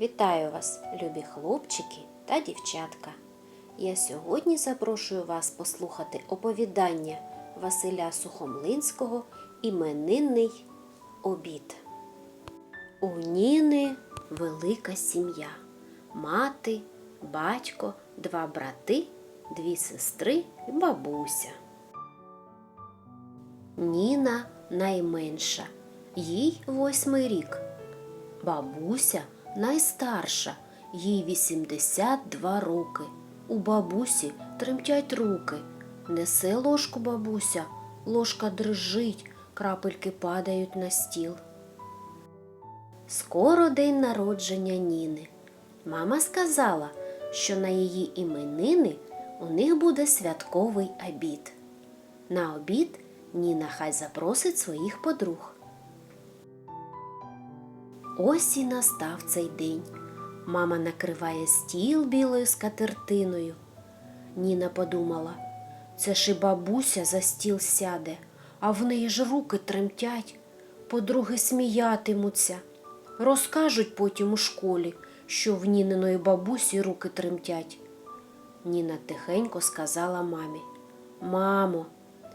Вітаю вас, любі хлопчики та дівчатка. Я сьогодні запрошую вас послухати оповідання Василя Сухомлинського Іменинний обід. У Ніни велика сім'я. Мати, батько, два брати, дві сестри і бабуся. Ніна найменша, їй восьмий рік. Бабуся найстарша, їй 82 роки. У бабусі тремтять руки. Несе ложку бабуся, ложка дрижить, крапельки падають на стіл. Скоро день народження Ніни. Мама сказала, що на її іменини у них буде святковий обід. На обід Ніна хай запросить своїх подруг. Ось і настав цей день. Мама накриває стіл білою скатертиною. Ніна подумала, це ж і бабуся за стіл сяде, а в неї ж руки тремтять, подруги сміятимуться. Розкажуть потім у школі, що в Ніниної бабусі руки тремтять. Ніна тихенько сказала мамі Мамо,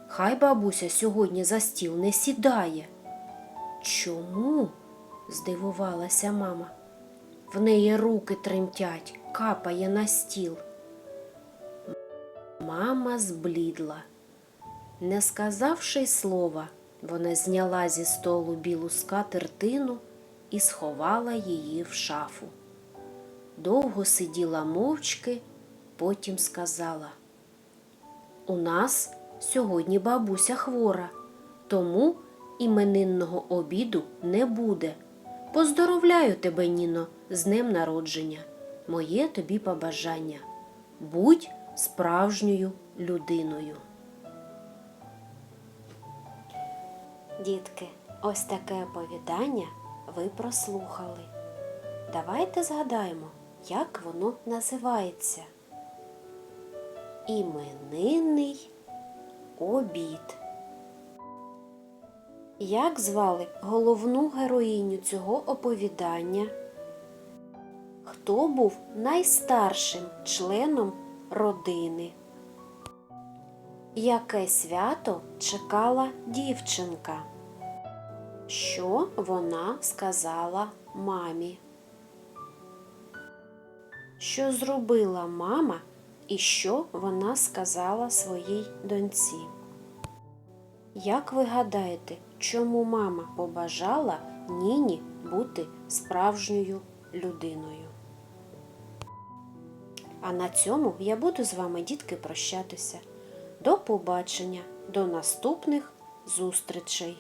хай бабуся сьогодні за стіл не сідає. Чому? Здивувалася мама. В неї руки тремтять, капає на стіл. Мама зблідла. Не сказавши й слова, вона зняла зі столу білу скатертину і сховала її в шафу. Довго сиділа мовчки, потім сказала: У нас сьогодні бабуся хвора, тому іменинного обіду не буде. Поздоровляю тебе, Ніно, з днем народження. Моє тобі побажання. Будь справжньою людиною. Дітки, ось таке оповідання ви прослухали. Давайте згадаємо, як воно називається. Іменинний обід. Як звали головну героїню цього оповідання? Хто був найстаршим членом родини? Яке свято чекала дівчинка? Що вона сказала мамі? Що зробила мама і що вона сказала своїй доньці? Як ви гадаєте, чому мама побажала Ніні бути справжньою людиною? А на цьому я буду з вами, дітки, прощатися. До побачення, до наступних зустрічей!